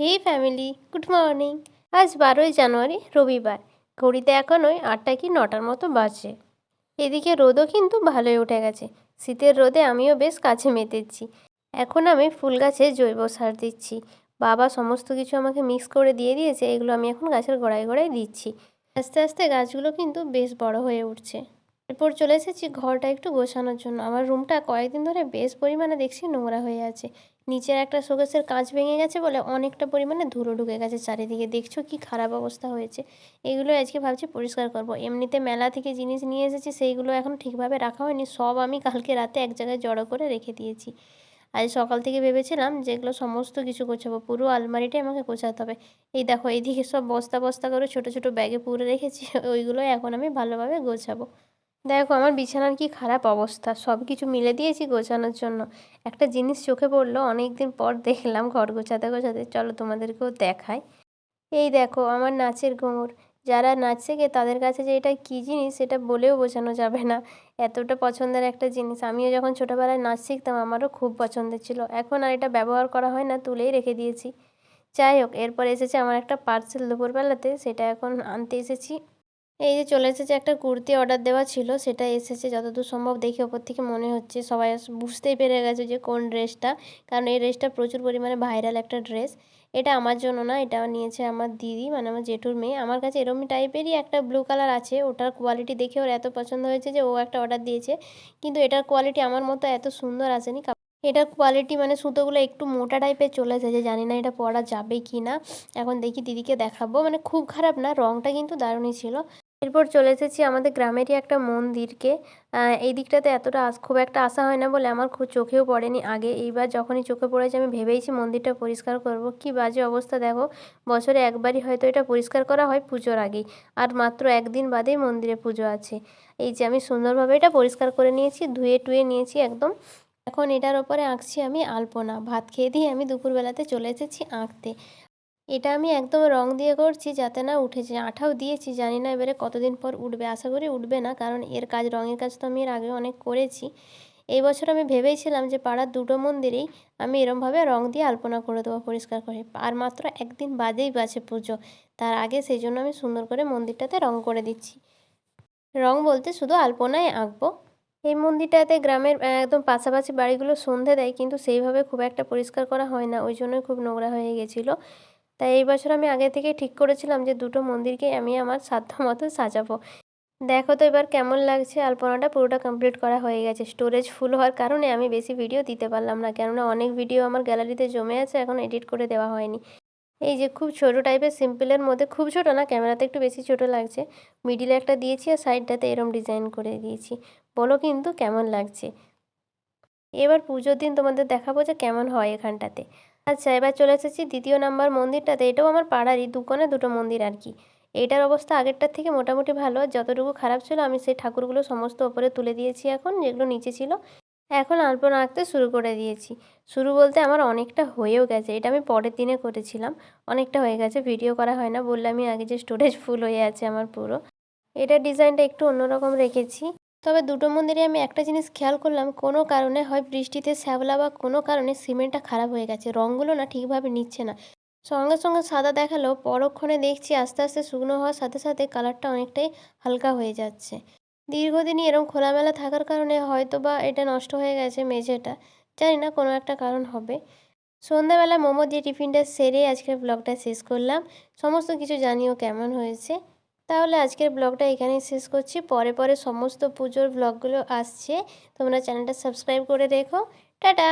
হে family, good morning. আজ বারোই জানুয়ারি, রবিবার। ঘড়িতে এখন ওই আটটা কি নটার মতো বাজে। এদিকে রোদও কিন্তু ভালোই উঠে গেছে। শীতের রোদে আমিও বেশ কাছে মেতেছি। এখন আমি ফুল গাছে জৈব সার দিচ্ছি। বাবা সমস্ত কিছু আমাকে মিক্স করে দিয়ে দিয়েছে, এগুলো আমি এখন গাছের গোড়ায় গোড়ায় দিচ্ছি। আস্তে আস্তে গাছগুলো কিন্তু বেশ বড় হয়ে উঠছে। এরপর চলে এসেছি ঘরটা একটু গোছানোর জন্য। আমার রুমটা কয়েকদিন ধরে বেশ পরিমাণে দেখছি নোংরা হয়ে আছে। নিচের একটা শোকেসের কাঁচ ভেঙে গেছে বলে অনেকটা পরিমাণে ধুলো ঢুকে গেছে চারিদিকে। দেখছ কি খারাপ অবস্থা হয়েছে। এগুলো আজকে ভাবছি পরিষ্কার করব। এমনিতে মেলা থেকে জিনিস নিয়ে এসেছি, সেইগুলো এখন ঠিকভাবে রাখা হয়নি। সব আমি কালকে রাতে এক জায়গায় জড়ো করে রেখে দিয়েছি। আজ সকাল থেকে ভেবেছিলাম যেগুলো সমস্ত কিছু গোছাবো। পুরো আলমারিটাই আমাকে গোছাতে হবে। এই দেখো, এইদিকে সব বস্তা বস্তা করে ছোটো ছোটো ব্যাগে পুরে রেখেছি। ওইগুলোই এখন আমি ভালোভাবে গোছাবো। দেখো, আমার বিছানার কি খারাপ অবস্থা? সব কিছু মিলে দিয়েছি গোছানোর জন্য। একটা জিনিস চোখে পড়ল অনেক দিন পর দেখলাম ঘর গোছাতে গোছাতে। চলো তোমাদেরকেও দেখাই। এই দেখো, আমার নাচের ঘুঙুর যারা নাচ শেখে তাদের কাছে যে এটা কী জিনিস, সেটা বলেও বোঝানো যাবে না। এতটা পছন্দের একটা জিনিস। আমিও যখন ছোটোবেলায় নাচ শিখতাম, আমারও খুব পছন্দের ছিল। এখন আর এটা ব্যবহার করা হয় না, তুলেই রেখে দিয়েছি। যাই হোক, এরপর এসেছে আমার একটা পার্সেল দুপুরবেলাতে। সেটা এখন আনতে এসেছি। এই যে চলে এসেছে একটা কুর্তি অর্ডার দেওয়া ছিল, সেটা এসেছে যতদূর সম্ভব দেখে ওপর থেকে মনে হচ্ছে। সবাই বুঝতেই পেরে গেছে যে কোন ড্রেসটা, কারণ এই ড্রেসটা প্রচুর পরিমাণে ভাইরাল একটা ড্রেস। এটা আমার জন্য না, এটা নিয়েছে আমার দিদি মানে আমার জেঠুর মেয়ে। আমার কাছে এরমই টাইপেরই একটা ব্লু কালার আছে, ওটার কোয়ালিটি দেখে ওর এত পছন্দ হয়েছে যে ও একটা অর্ডার দিয়েছে। কিন্তু এটার কোয়ালিটি আমার মতো এত সুন্দর আসেনি এটার কোয়ালিটি মানে সুতোগুলো একটু মোটা টাইপের চলে এসেছে জানি না এটা পরা যাবে কি না এখন দেখি দিদিকে দেখাবো মানে খুব খারাপ না রঙটা কিন্তু দারুণই ছিল। এরপর চলে এসেছি আমাদের গ্রামেরই একটা মন্দিরকে। এই দিকটাতে এতটা খুব একটা আসা হয় না বলে আমার খুব চোখেও পড়েনি আগে। এইবার যখনই চোখে পড়েছে আমি ভেবেইছি মন্দিরটা পরিষ্কার করব। কি বাজে অবস্থা দেখো, বছরে একবারই হয়তো এটা পরিষ্কার করা হয় পুজোর আগেই। আর মাত্র একদিন বাদেই মন্দিরে পুজো আছে। এই যে আমি সুন্দরভাবে এটা পরিষ্কার করে নিয়েছি, ধুয়ে টুয়ে নিয়েছি একদম। এখন এটার ওপরে আঁকছি আমি আলপনা। ভাত খেয়ে দিয়ে আমি দুপুরবেলাতে চলে এসেছি আঁকতে। এটা আমি একদম রং দিয়ে করছি, যাতে না উঠেছে আঠাও দিয়েছি, জানি না এবারে কতদিন পর উঠবে। আশা করি উঠবে না, কারণ এর কাজ, রঙের কাজ তো আমি এর আগে অনেক করেছি। এই বছর আমি ভেবেইছিলাম যে পাড়ার দুটো মন্দিরেই আমি এরমভাবে রং দিয়ে আলপনা করে দেবো, পরিষ্কার করে। আর মাত্র একদিন বাদেই বাছে পুজো। তার আগে সেই জন্য আমি সুন্দর করে মন্দিরটাতে রং করে দিচ্ছি। রং বলতে শুধু আলপনাই আঁকবো। এই মন্দিরটাতে গ্রামের একদম পাশাপাশি বাড়িগুলো সন্ধে দেয়, কিন্তু সেইভাবে খুব একটা পরিষ্কার করা হয় না। ওই জন্যই খুব নোংরা হয়ে গেছিল। তাই এই বছর আমি আগে থেকে ঠিক করেছিলাম যে দুটো মন্দিরকে আমি আমার সাধ্য মতো সাজাবো। দেখো তো এবার কেমন লাগছে, আলপনাটা পুরোটা কমপ্লিট করা হয়ে গেছে। স্টোরেজ ফুল হওয়ার কারণে আমি বেশি ভিডিও দিতে পারলাম না, কেননা অনেক ভিডিও আমার গ্যালারিতে জমে আছে, এখন এডিট করে দেওয়া হয়নি। এই যে খুব ছোট টাইপের সিম্পলের মধ্যে, খুব ছোট না, ক্যামেরাতে একটু বেশি ছোট লাগছে। মিডিলে একটা দিয়েছি আর সাইডটাতে এরম ডিজাইন করে দিয়েছি। বলো কিন্তু কেমন লাগছে? এবার পুজোর দিন তোমাদের দেখাবো যে কেমন হয় এখানটাতে। আচ্ছা এবার চলে এসেছি দ্বিতীয় নাম্বার মন্দিরটাতে। এটাও আমার পাড়ারই দুকোণে দুটো মন্দির আর কি। এটার অবস্থা আগেরটার থেকে মোটামুটি ভালো। যতটুকু খারাপ ছিল, আমি সেই ঠাকুরগুলো সমস্ত ওপরে তুলে দিয়েছি এখন, যেগুলো নিচে ছিল। এখন আলপনা আঁকতে শুরু করে দিয়েছি। শুরু বলতে আমার অনেকটা হয়েও গেছে। এটা আমি পরের দিনে করেছিলাম। অনেকটা হয়ে গেছে, ভিডিও করা হয় না। বললে আমি আগে যে স্টোরেজ ফুল হয়ে আছে আমার পুরো। এটার ডিজাইনটা একটু অন্যরকম রেখেছি। তবে দুটো মন্দিরে আমি একটা জিনিস খেয়াল করলাম, কোনো কারণে হয় বৃষ্টিতে শ্যাওলা বা কোনো কারণে সিমেন্টটা খারাপ হয়ে গেছে রঙগুলো না ঠিকভাবে নিচ্ছে না। সঙ্গে সঙ্গে সাদা দেখালেও পরক্ষণে দেখছি আস্তে আস্তে শুকনো হওয়ার সাথে সাথে কালারটা অনেকটাই হালকা হয়ে যাচ্ছে। দীর্ঘদিনই এরকম খোলামেলা থাকার কারণে হয়তো বা এটা নষ্ট হয়ে গেছে মেঝেটা, জানি না কোনো একটা কারণ হবে। সন্ধ্যাবেলা মোমো দিয়ে টিফিনটা সেরে আজকের ব্লগটা শেষ করলাম। সমস্ত কিছু জানিও কেমন হয়েছে। তাহলে আজকের ব্লগটা এখানেই শেষ করছি। পরে পরে সমস্ত পুজোর ব্লগগুলো আসছে। তোমরা চ্যানেলটা সাবস্ক্রাইব করে দেখো টাটা!